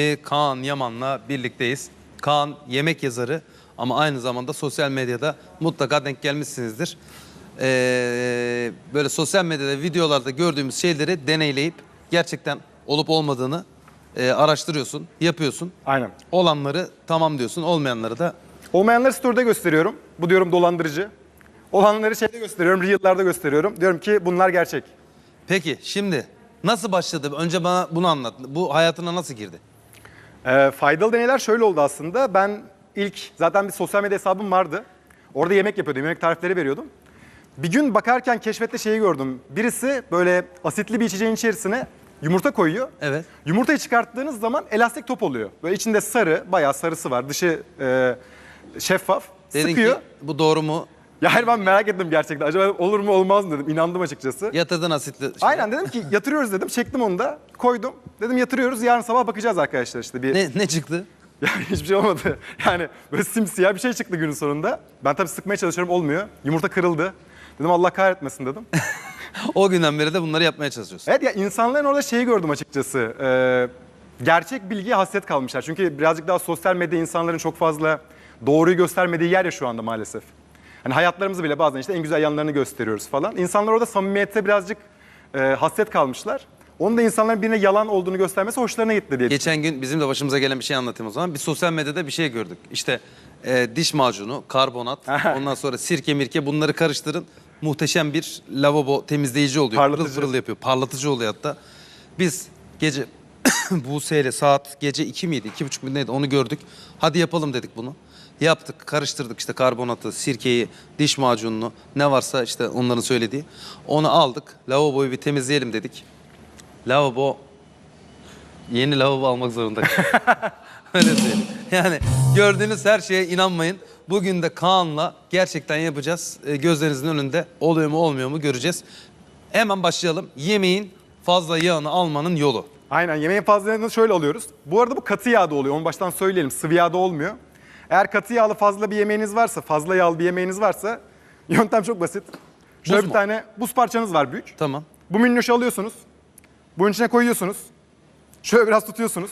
Ee, Kaan Yaman'la birlikteyiz. Kaan yemek yazarı ama aynı zamanda sosyal medyada mutlaka denk gelmişsinizdir. Ee, böyle sosyal medyada videolarda gördüğümüz şeyleri deneyleyip gerçekten olup olmadığını e, araştırıyorsun, yapıyorsun. Aynen. Olanları tamam diyorsun, olmayanları da Olmayanları story'de gösteriyorum. Bu diyorum dolandırıcı. Olanları şeyde gösteriyorum, reel'larda gösteriyorum. Diyorum ki bunlar gerçek. Peki şimdi nasıl başladı? Önce bana bunu anlat. Bu hayatına nasıl girdi? Ee, faydalı deneyler şöyle oldu aslında. Ben ilk zaten bir sosyal medya hesabım vardı. Orada yemek yapıyordum, yemek tarifleri veriyordum. Bir gün bakarken keşfette şeyi gördüm. Birisi böyle asitli bir içeceğin içerisine yumurta koyuyor. Evet. Yumurtayı çıkarttığınız zaman elastik top oluyor. Böyle içinde sarı, bayağı sarısı var. Dışı e, şeffaf. Dedin sıkıyor. ki bu doğru mu? Ya hayır ben merak ettim gerçekten. Acaba olur mu olmaz mı dedim. İnandım açıkçası. Yatırdın asitli. şey. Aynen dedim ki yatırıyoruz dedim. Çektim onu da koydum. Dedim yatırıyoruz yarın sabah bakacağız arkadaşlar işte bir. Ne, ne çıktı? Yani hiçbir şey olmadı. Yani böyle simsiyah bir şey çıktı günün sonunda. Ben tabii sıkmaya çalışıyorum olmuyor. Yumurta kırıldı. Dedim Allah kahretmesin dedim. O günden beri de bunları yapmaya çalışıyorsun. evet ya insanların orada şeyi gördüm açıkçası. Ee, gerçek bilgiye hasret kalmışlar. Çünkü birazcık daha sosyal medya insanların çok fazla doğruyu göstermediği yer ya şu anda maalesef. Hani hayatlarımızı bile bazen işte en güzel yanlarını gösteriyoruz falan. İnsanlar orada samimiyete birazcık e, hasret kalmışlar. Onun da insanların birine yalan olduğunu göstermesi hoşlarına gitti diye. Geçen gün bizim de başımıza gelen bir şey anlatayım o zaman. Bir sosyal medyada bir şey gördük. İşte e, diş macunu, karbonat, ondan sonra sirke mirke bunları karıştırın. Muhteşem bir lavabo temizleyici oluyor. Parlatıcı. Pırıl pırıl yapıyor. Parlatıcı oluyor hatta. Biz gece Buse ile saat gece 2 miydi? 2.30 miydi neydi? Onu gördük. Hadi yapalım dedik bunu. Yaptık, karıştırdık işte karbonatı, sirkeyi, diş macununu, ne varsa işte onların söylediği. Onu aldık. Lavaboyu bir temizleyelim dedik. Lavabo Yeni lavabo almak zorunda. Öyle söyleyeyim. Yani gördüğünüz her şeye inanmayın. Bugün de Kaan'la gerçekten yapacağız. Ee, gözlerinizin önünde oluyor mu olmuyor mu göreceğiz. Hemen başlayalım. Yemeğin fazla yağını almanın yolu. Aynen yemeğin fazlalığını şöyle alıyoruz. Bu arada bu katı yağda oluyor. Onu baştan söyleyelim. Sıvı yağda olmuyor. Eğer katı yağlı fazla bir yemeğiniz varsa, fazla yağlı bir yemeğiniz varsa yöntem çok basit. Şöyle Buz bir mu? tane buz parçanız var büyük. Tamam. Bu minnoşu alıyorsunuz. Bunun içine koyuyorsunuz. Şöyle biraz tutuyorsunuz.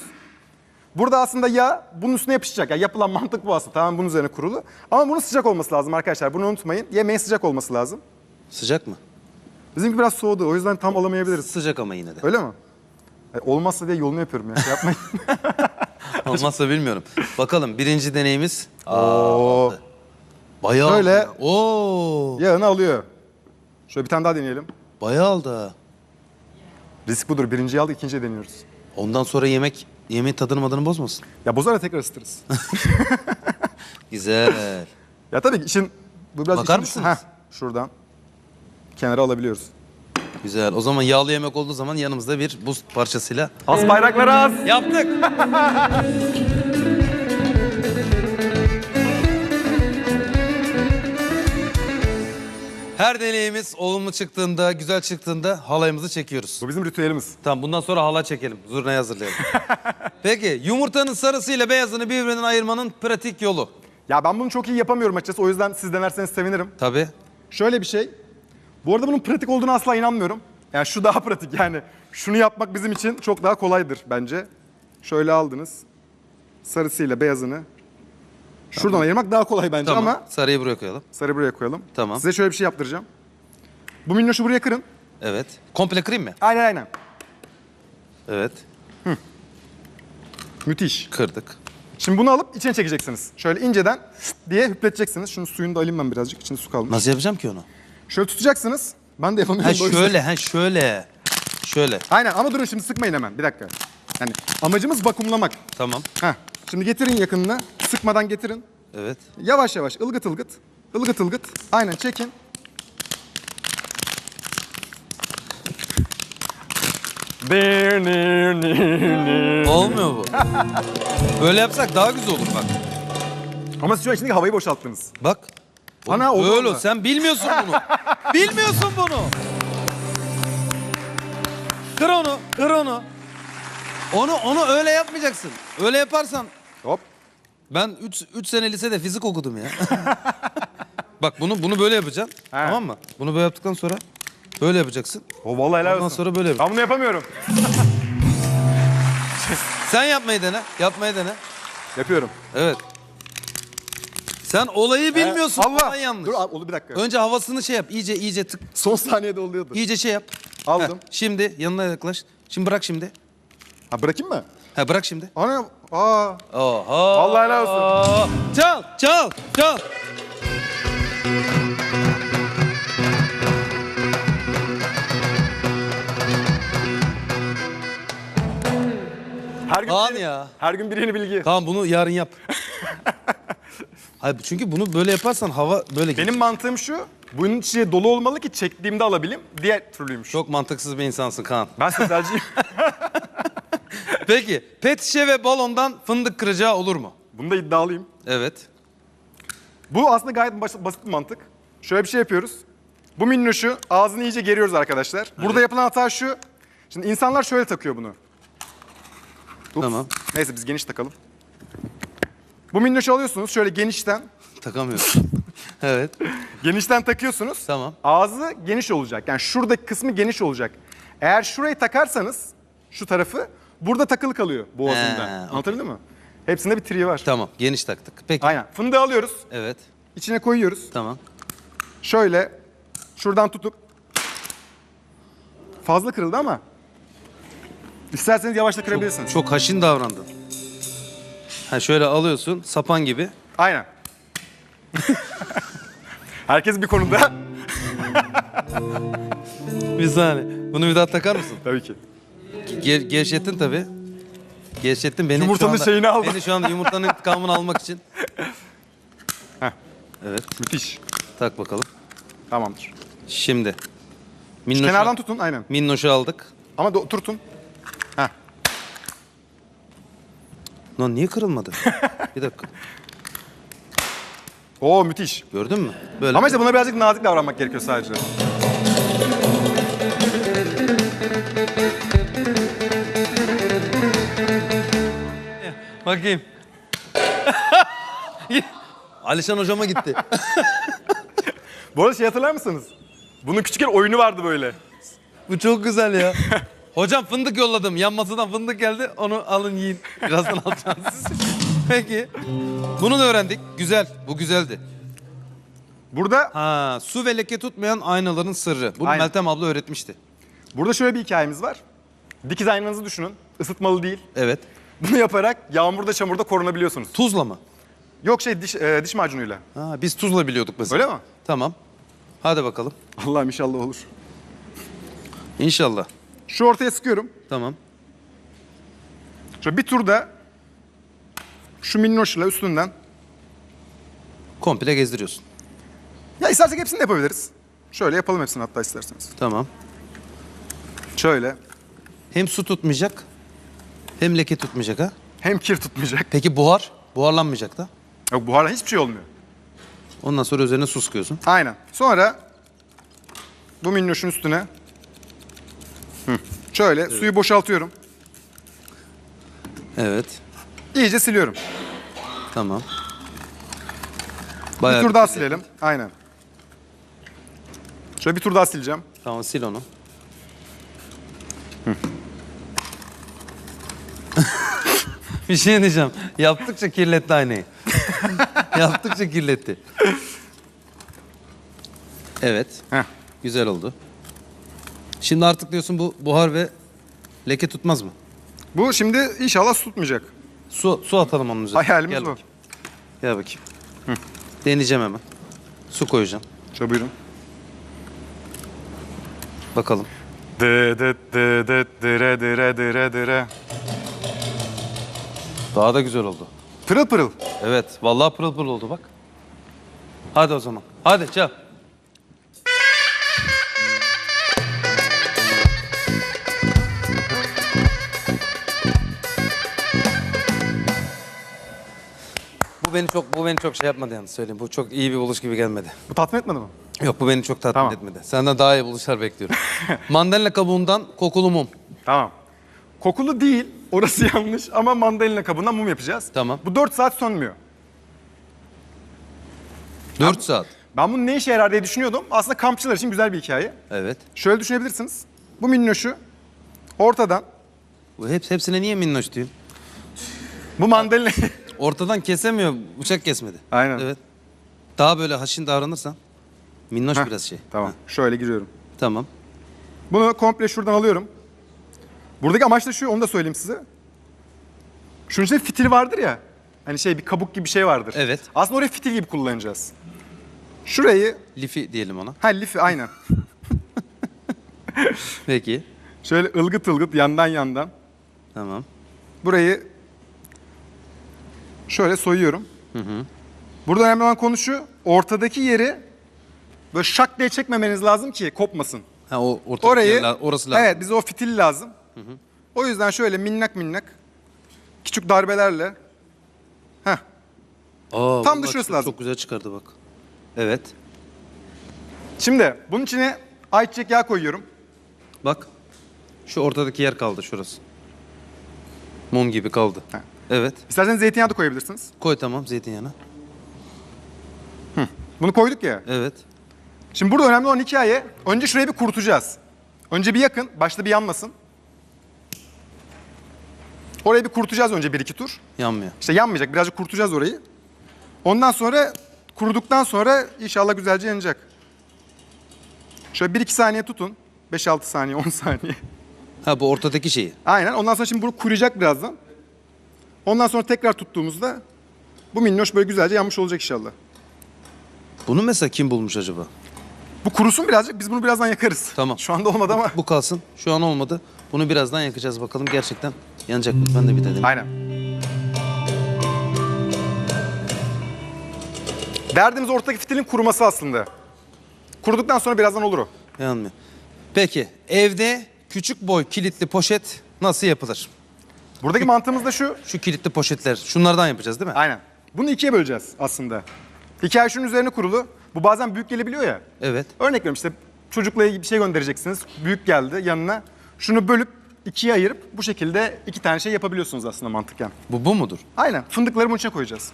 Burada aslında yağ bunun üstüne yapışacak. Yani yapılan mantık bu aslında. Tamam bunun üzerine kurulu. Ama bunun sıcak olması lazım arkadaşlar. Bunu unutmayın. Yemeğin sıcak olması lazım. Sıcak mı? Bizimki biraz soğudu. O yüzden tam alamayabiliriz. Sıcak ama yine de. Öyle mi? E, olmazsa diye yolunu yapıyorum ya. Şey yapmayın. Olmazsa bilmiyorum. Bakalım birinci deneyimiz. Oo. Bayağı Şöyle- aldı. Oo. Yağını alıyor. Şöyle bir tane daha deneyelim. Bayağı aldı. Risk budur. Birinciyi aldık, ikinciyi deniyoruz. Ondan sonra yemek yemeğin tadını madını bozmasın. Ya bozar da tekrar ısıtırız. Güzel. ya tabii işin... Bu biraz Bakar işin düşün- mısınız? Heh, şuradan. Kenara alabiliyoruz. Güzel. O zaman yağlı yemek olduğu zaman yanımızda bir buz parçasıyla Az bayrakları az. yaptık. Her deneyimiz olumlu çıktığında, güzel çıktığında halayımızı çekiyoruz. Bu bizim ritüelimiz. Tamam bundan sonra hala çekelim. Zurnayı hazırlayalım. Peki yumurtanın sarısıyla beyazını birbirinden ayırmanın pratik yolu. Ya ben bunu çok iyi yapamıyorum açıkçası. O yüzden siz denerseniz sevinirim. Tabii. Şöyle bir şey. Bu arada bunun pratik olduğunu asla inanmıyorum. Yani şu daha pratik yani. Şunu yapmak bizim için çok daha kolaydır bence. Şöyle aldınız. Sarısıyla beyazını. Şuradan ayırmak daha kolay bence Tamam. ama Sarıyı buraya koyalım. sarı buraya koyalım. Tamam. Size şöyle bir şey yaptıracağım. Bu minnoşu buraya kırın. Evet. Komple kırayım mı? Aynen aynen. Evet. Müthiş. Kırdık. Şimdi bunu alıp içine çekeceksiniz. Şöyle inceden diye hüpleteceksiniz. Şunu suyunu da alayım ben birazcık. İçinde su kalmış. Nasıl yapacağım ki onu? Şöyle tutacaksınız. Ben de yapamıyorum. Ha şöyle, ha şöyle. Şöyle. Aynen ama durun şimdi sıkmayın hemen. Bir dakika. Yani amacımız vakumlamak. Tamam. Heh. Şimdi getirin yakınına. Sıkmadan getirin. Evet. Yavaş yavaş ılgıt ılgıt. Ilgıt ılgıt. Aynen çekin. Olmuyor bu. Böyle yapsak daha güzel olur bak. Ama siz şu an içindeki havayı boşalttınız. Bak. Ana, oldu Böyle oldu. sen bilmiyorsun bunu. Bilmiyorsun bunu. Kır onu, kır onu. Onu onu öyle yapmayacaksın. Öyle yaparsan Hop. ben 3 3 sene lisede fizik okudum ya. Bak bunu bunu böyle yapacaksın. He. Tamam mı? Bunu böyle yaptıktan sonra böyle yapacaksın. O vallahi helal Ondan olsun. sonra böyle yapacaksın. Ben bunu yapamıyorum. Sen yapmayı dene. Yapmayı dene. Yapıyorum. Evet. Sen olayı bilmiyorsun. Allah. Olay yanlış. Dur abi, oldu bir dakika. Önce havasını şey yap. İyice iyice tık. Son saniyede oluyordu. İyice şey yap. Aldım. Heh, şimdi yanına yaklaş. Şimdi bırak şimdi. Ha bırakayım mı? Ha bırak şimdi. Ana. Aa. Oha. Vallahi helal olsun. Çal, çal, çal. Her gün Kaan bir- ya. Her gün bir yeni bilgi. Tamam bunu yarın yap. Hayır çünkü bunu böyle yaparsan hava böyle gelir. Benim mantığım şu. Bunun içi dolu olmalı ki çektiğimde alabileyim. Diğer türlüymüş. Çok mantıksız bir insansın Kaan. Ben strategiyim. Peki pet şişe ve balondan fındık kıracağı olur mu? Bunda iddialıyım. Evet. Bu aslında gayet bas- basit bir mantık. Şöyle bir şey yapıyoruz. Bu minnoşu ağzını iyice geriyoruz arkadaşlar. Burada yapılan hata şu. Şimdi insanlar şöyle takıyor bunu. Ups. Tamam. Neyse biz geniş takalım. Bu minnoşu alıyorsunuz şöyle genişten. Takamıyorsun. evet. Genişten takıyorsunuz. Tamam. Ağzı geniş olacak. Yani şuradaki kısmı geniş olacak. Eğer şurayı takarsanız şu tarafı burada takılı kalıyor boğazında. He, Anlatabildim mi? Hepsinde bir tri var. Tamam geniş taktık. Peki. Aynen. Fındığı alıyoruz. Evet. içine koyuyoruz. Tamam. Şöyle şuradan tutup fazla kırıldı ama isterseniz yavaşla kırabilirsiniz. Çok haşin davrandın. Ha şöyle alıyorsun sapan gibi. Aynen. Herkes bir konuda. Bir saniye. Bunu bir daha takar mısın? Tabii ki. Ge- gevşettin tabii. Gevşettin beni Yumurtanın şu anda, şeyini aldın. Beni şu anda yumurtanın intikamını almak için. Heh. Evet Müthiş. tak bakalım. Tamamdır. Şimdi. Minnoşu, Kenardan tutun aynen. minnoşu aldık. Ama da oturtun. Heh. Lan niye kırılmadı? bir dakika. Oo müthiş. Gördün mü? Böyle. Ama işte buna birazcık nazik davranmak gerekiyor sadece. Bakayım. Alişan hocama gitti. Bu arada şey hatırlar mısınız? Bunun küçükken oyunu vardı böyle. Bu çok güzel ya. Hocam fındık yolladım. Yan masadan fındık geldi. Onu alın yiyin. Birazdan alacaksınız. Peki. Bunu da öğrendik. Güzel. Bu güzeldi. Burada Ha, su ve leke tutmayan aynaların sırrı. Bunu Aynen. Meltem abla öğretmişti. burada şöyle bir hikayemiz var. Dikiz aynanızı düşünün. Isıtmalı değil. Evet. Bunu yaparak yağmurda çamurda korunabiliyorsunuz. Tuzla mı? Yok şey diş, e, diş macunuyla. Ha, biz tuzla biliyorduk mesela. Öyle mi? Tamam. Hadi bakalım. Allah'ım inşallah olur. İnşallah. Şu ortaya sıkıyorum. Tamam. Şöyle bir turda şu minnoşla üstünden. Komple gezdiriyorsun. Ya istersek hepsini de yapabiliriz. Şöyle yapalım hepsini hatta isterseniz. Tamam. Şöyle. Hem su tutmayacak hem leke tutmayacak ha. Hem kir tutmayacak. Peki buhar? Buharlanmayacak da. Yok buharla hiçbir şey olmuyor. Ondan sonra üzerine su sıkıyorsun. Aynen. Sonra bu minnoşun üstüne Hı. şöyle suyu boşaltıyorum. Evet. İyice siliyorum. Tamam. Bayağı bir tur daha silelim. Aynen. Şöyle bir tur daha sileceğim. Tamam sil onu. bir şey diyeceğim. Yaptıkça kirletti aynayı. Yaptıkça kirletti. Evet. Heh. Güzel oldu. Şimdi artık diyorsun bu buhar ve leke tutmaz mı? Bu şimdi inşallah su tutmayacak. Su su atalım onun üzerine. Hayalimiz Gel bu. bakayım. Gel bakayım. Deneyeceğim hemen. Su koyacağım. Şöyle buyurun. Bakalım. Dı dı dı dı dıre dıre dıre dıre. Daha da güzel oldu. Pırıl pırıl. Evet. Vallahi pırıl pırıl oldu bak. Hadi o zaman. Hadi çal. Beni çok bu beni çok şey yapmadı yalnız söyleyeyim. Bu çok iyi bir buluş gibi gelmedi. Bu tatmin etmedi mi? Yok bu beni çok tatmin Tamam. etmedi. Senden daha iyi buluşlar bekliyorum. Mandalina kabuğundan kokulu mum. Tamam. Kokulu değil. Orası yanlış ama mandalina kabından mum yapacağız. Tamam. Bu 4 saat sönmüyor. 4 saat. Ben bunun ne işe yarar diye düşünüyordum. Aslında kampçılar için güzel bir hikaye. Evet. Şöyle düşünebilirsiniz. Bu minnoşu ortadan Bu hep, hepsine niye minnoş diyorsun? Bu mandalina... Ortadan kesemiyor. Bıçak kesmedi. Aynen. Evet. Daha böyle haşin davranırsan. Minnoş Heh, biraz şey. Tamam. Heh, Şöyle giriyorum. Tamam. Bunu komple şuradan alıyorum. Buradaki amaç da şu, onu da söyleyeyim size. Şunun içinde fitil vardır ya. Hani şey bir kabuk gibi bir şey vardır. Evet. Aslında orayı fitil gibi kullanacağız. Şurayı, Lifi diyelim ona. ha lifi aynen. Peki. Şöyle ılgıt ılgıt yandan yandan. Tamam. Burayı şöyle soyuyorum. Burada önemli olan konu şu. Ortadaki yeri böyle şak diye çekmemeniz lazım ki kopmasın. Ha o orta Orayı, orası lazım. evet bize o fitil lazım. O yüzden şöyle minnak minnak küçük darbelerle. Heh, Aa, Tam vallahi şurası çok, lazım. Çok güzel çıkardı bak. Evet. Şimdi bunun içine ayçiçek yağı koyuyorum. Bak. Şu ortadaki yer kaldı şurası. Mum gibi kaldı. Ha. Evet. İsterseniz zeytinyağı da koyabilirsiniz. Koy tamam zeytinyağını. Bunu koyduk ya. Evet. Şimdi burada önemli olan hikaye önce şurayı bir kurutacağız. Önce bir yakın, başta bir yanmasın. Orayı bir kurutacağız önce bir iki tur. Yanmıyor. İşte yanmayacak, birazcık kurutacağız orayı. Ondan sonra kuruduktan sonra inşallah güzelce yanacak. Şöyle bir iki saniye tutun. 5-6 saniye, 10 saniye. Ha bu ortadaki şeyi. Aynen. Ondan sonra şimdi bunu kuruyacak birazdan. Ondan sonra tekrar tuttuğumuzda bu minnoş böyle güzelce yanmış olacak inşallah. Bunu mesela kim bulmuş acaba? Bu kurusun birazcık. Biz bunu birazdan yakarız. Tamam. Şu anda olmadı ama. Bu kalsın. Şu an olmadı. Bunu birazdan yakacağız bakalım gerçekten yanacak mı? Ben de bir dedim. Aynen. Derdimiz ortadaki fitilin kuruması aslında. Kuruduktan sonra birazdan olur o. Yanmıyor. Peki evde küçük boy kilitli poşet nasıl yapılır? Buradaki mantığımız da şu. Şu kilitli poşetler şunlardan yapacağız değil mi? Aynen. Bunu ikiye böleceğiz aslında. Hikaye şunun üzerine kurulu. Bu bazen büyük gelebiliyor ya. Evet. Örnek veriyorum işte çocukla ilgili bir şey göndereceksiniz. Büyük geldi yanına. Şunu bölüp ikiye ayırıp bu şekilde iki tane şey yapabiliyorsunuz aslında mantıken. Bu bu mudur? Aynen. Fındıkları bunun içine koyacağız.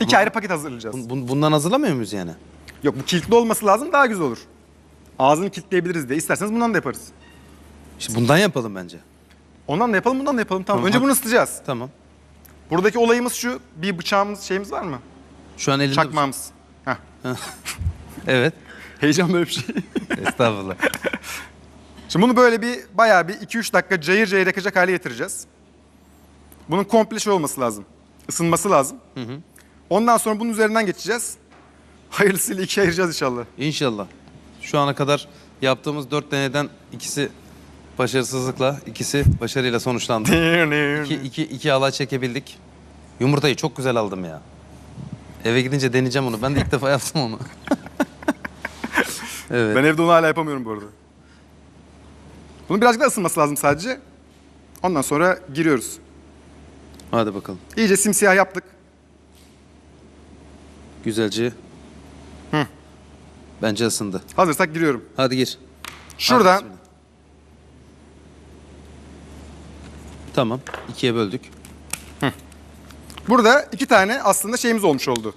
İki ayrı paket hazırlayacağız. Bun- bun- bundan hazırlamıyor muyuz yani? Yok bu kilitli olması lazım daha güzel olur. Ağzını kilitleyebiliriz diye. İsterseniz bundan da yaparız. İşte bundan yapalım bence. Ondan da yapalım, bundan da yapalım. Tamam. Önce bunu ısıtacağız. Tamam. Buradaki olayımız şu. Bir bıçağımız, şeyimiz var mı? Şu an elinde... Çakmağımız. Heh. Evet. Heyecan böyle bir şey. Estağfurullah. Şimdi bunu böyle bir bayağı bir 2-3 dakika cayır cayır yakacak hale getireceğiz. Bunun komple şey olması lazım. Isınması lazım. Ondan sonra bunun üzerinden geçeceğiz. Hayırlısıyla ikiye ayıracağız inşallah. İnşallah. Şu ana kadar yaptığımız dört deneden ikisi başarısızlıkla, ikisi başarıyla sonuçlandı. İki, iki, iki halay çekebildik. Yumurtayı çok güzel aldım ya. Eve gidince deneyeceğim onu. Ben de ilk defa yaptım onu. evet. Ben evde onu hala yapamıyorum bu arada. Bunun birazcık daha ısınması lazım sadece. Ondan sonra giriyoruz. Hadi bakalım. İyice simsiyah yaptık. Güzelce. Bence ısındı. Hazırsak giriyorum. Hadi gir. Şuradan Hadi Tamam. ikiye böldük. burada iki tane aslında şeyimiz olmuş oldu.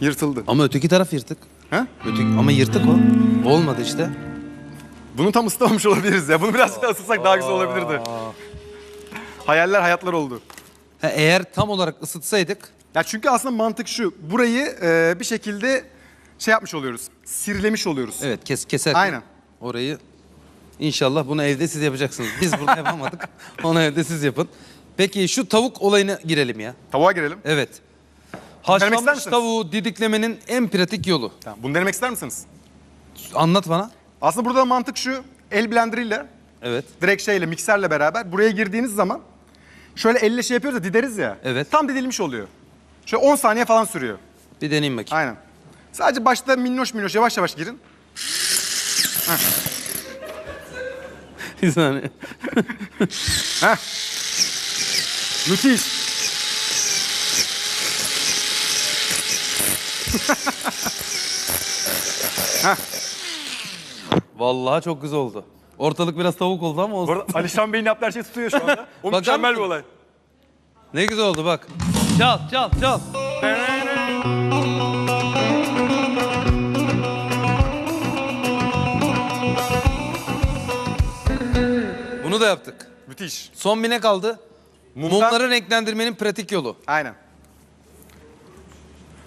Yırtıldı. Ama öteki taraf yırtık. Ha? Öteki, ama yırtık o. Olmadı işte. Bunu tam ısıtamamış olabiliriz ya. Bunu birazcık daha ısıtsak daha güzel olabilirdi. Hayaller hayatlar oldu. Ha, eğer tam olarak ısıtsaydık Ya çünkü aslında mantık şu. Burayı e, bir şekilde şey yapmış oluyoruz. Sirlemiş oluyoruz. evet kes keserken Aynen. orayı inşallah bunu evde siz yapacaksınız. Biz bunu yapamadık. Onu evde siz yapın. Peki şu tavuk olayına girelim ya. Tavuğa girelim. Evet. ister Haşlanmış misiniz? tavuğu didiklemenin en pratik yolu. Tamam. Bunu denemek ister misiniz? Anlat bana. Aslında burada mantık şu. El blenderıyla Evet. direkt şeyle mikserle beraber buraya girdiğiniz zaman şöyle elle şey yapıyoruz da dideriz ya. Evet. Tam didilmiş oluyor. Şöyle 10 saniye falan sürüyor. Bir deneyeyim bakayım. Aynen. Sadece başta minnoş minnoş yavaş yavaş girin. Bir saniye. Heh. Müthiş. Vallahi çok güzel oldu. Ortalık biraz tavuk oldu ama olsun. Bu arada Alişan Bey'in yaptığı her şey tutuyor şu anda. O Bakar mükemmel bir mısın? olay. Ne güzel oldu bak. Çal çal çal. Bunu da yaptık. Müthiş. Son bir ne kaldı? Mumdan- Mumları renklendirmenin pratik yolu. Aynen.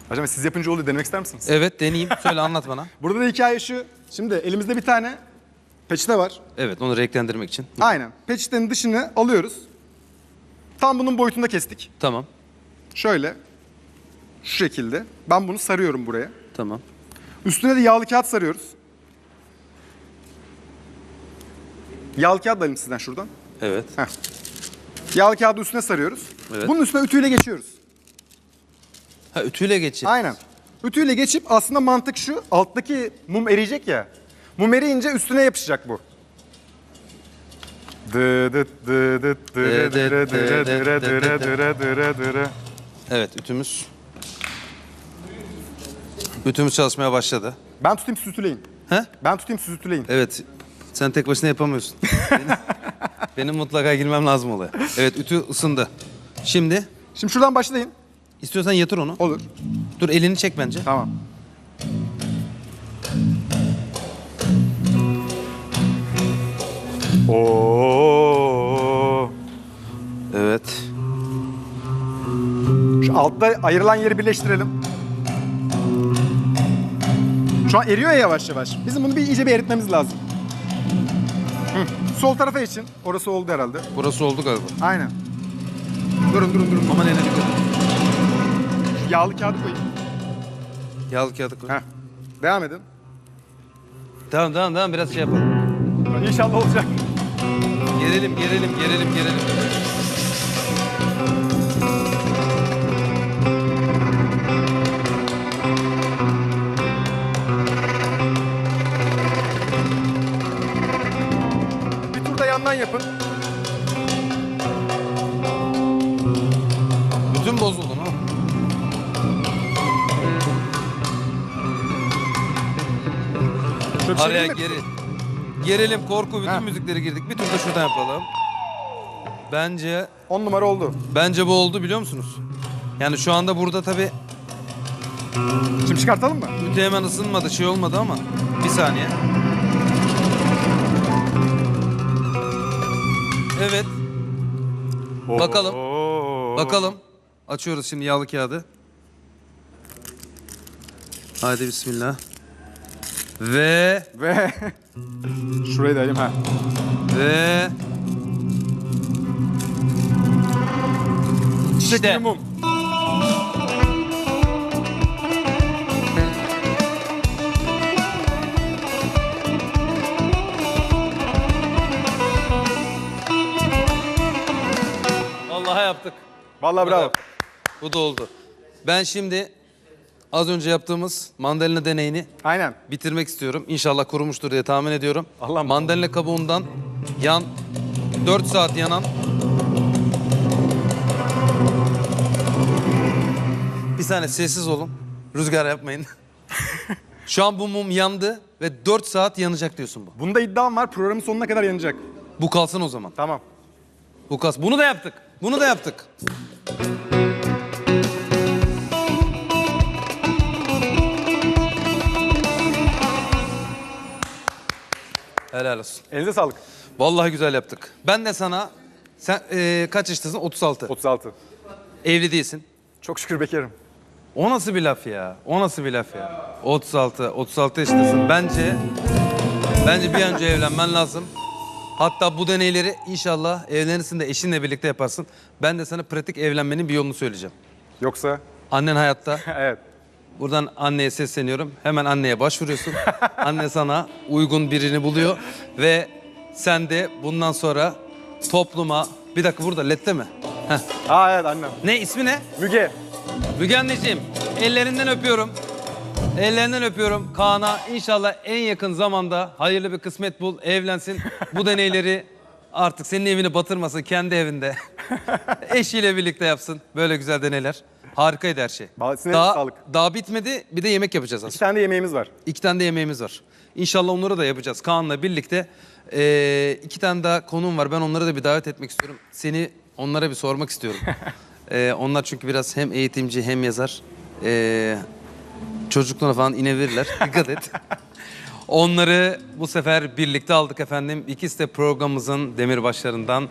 Hocam siz yapınca oluyor. Denemek ister misiniz? Evet deneyeyim. Söyle anlat bana. Burada da hikaye şu. Şimdi elimizde bir tane peçete var. Evet onu renklendirmek için. Aynen. Peçetenin dışını alıyoruz. Tam bunun boyutunda kestik. Tamam. Şöyle. Şu şekilde. Ben bunu sarıyorum buraya. Tamam. Üstüne de yağlı kağıt sarıyoruz. Yağlı kağıt alayım sizden şuradan. Evet. Heh. Yağlı kağıdı üstüne sarıyoruz. Evet. Bunun üstüne ütüyle geçiyoruz. Ha ütüyle geçir. Aynen. Ütüyle geçip aslında mantık şu. Alttaki mum eriyecek ya. Mum eriyince üstüne yapışacak bu. Dı dıt dı dıt. Evet ütümüz. Ütümüz çalışmaya başladı. Ben tutayım siz ütüleyin. He? Ben tutayım siz ütüleyin. Evet. Sen tek başına yapamıyorsun. benim, benim mutlaka girmem lazım olaya. Evet ütü ısındı. Şimdi Şimdi şuradan başlayın. istiyorsan yatır onu. Olur. Dur elini çek bence. Tamam. Oo. Evet. Şu altta ayrılan yeri birleştirelim. Şu an eriyor ya yavaş yavaş. Bizim bunu bir iyice bir eritmemiz lazım. Sol tarafa için. Orası oldu herhalde. Burası oldu galiba. Aynen. Durun durun durun. Aman eline dikkat. yağlı kağıdı koyayım. Yağlı kağıdı koy. Heh. Devam edin. Tamam tamam tamam biraz şey yapalım. İnşallah olacak. Gerelim gerelim gerelim gerelim. Yandan yapın. Bütün bozuldun ha. Araya geri. Gerilim, korku, bütün Ha. müzikleri girdik. Bir tur da şuradan yapalım. Bence On numara oldu. bence bu oldu biliyor musunuz? Yani şu anda burada tabii Şimdi çıkartalım mı? ütü hemen ısınmadı, şey olmadı ama bir saniye. Evet, Bakalım. Oo. bakalım. Açıyoruz şimdi yağlı kağıdı. Haydi bismillah. Ve Ve şurayı da alayım ha. ve İşte. mum. Yaptık. Vallahi bravo. Bu da oldu. Ben şimdi az önce yaptığımız mandalina deneyini Aynen. bitirmek istiyorum. İnşallah kurumuştur diye tahmin ediyorum. Allah'ım. Mandalina kabuğundan yan 4 saat yanan Bir saniye sessiz olun. Rüzgar yapmayın. Şu an bu mum yandı ve 4 saat yanacak diyorsun bu. Bunda iddiam var. Programın sonuna kadar yanacak. Bu kalsın o zaman. Tamam. Bu kalsın. Bunu da yaptık. Bunu da yaptık. Helal olsun. Elinize sağlık. Vallahi güzel yaptık. Ben de sana sen eee, kaç yaşındasın? 36. 36. Evli değilsin. Çok şükür bekarım. O nasıl bir laf ya? O nasıl bir laf ya? 36, 36 yaşındasın. Bence bence bir an önce evlenmen lazım. Hatta bu deneyleri inşallah evlenirsin de eşinle birlikte yaparsın. Ben de sana pratik evlenmenin bir yolunu söyleyeceğim. Yoksa Annen hayatta. evet. Buradan anneye sesleniyorum. Hemen anneye başvuruyorsun. Anne sana uygun birini buluyor ve sen de bundan sonra topluma bir dakika burada lette mi? Heh. Aa evet annem. Ne ismi ne? Müge. Müge anneciğim ellerinden öpüyorum. Ellerinden öpüyorum. Kaan'a inşallah en yakın zamanda hayırlı bir kısmet bul, evlensin. Bu deneyleri artık senin evini batırmasın kendi evinde. Eşiyle birlikte yapsın böyle güzel deneyler. Harikaydı her şey. Size Daha, sağlık. daha bitmedi bir de yemek yapacağız İki aslında. tane de yemeğimiz var. İki tane de yemeğimiz var. İnşallah onları da yapacağız Kaan'la birlikte. Ee, iki tane daha konuğum var. Ben onları da bir davet etmek istiyorum. Seni onlara bir sormak istiyorum. Ee, onlar çünkü biraz hem eğitimci hem yazar. Ee, çocukluğuna falan inebilirler. Dikkat et. Onları bu sefer birlikte aldık efendim. İkisi de programımızın demirbaşlarından.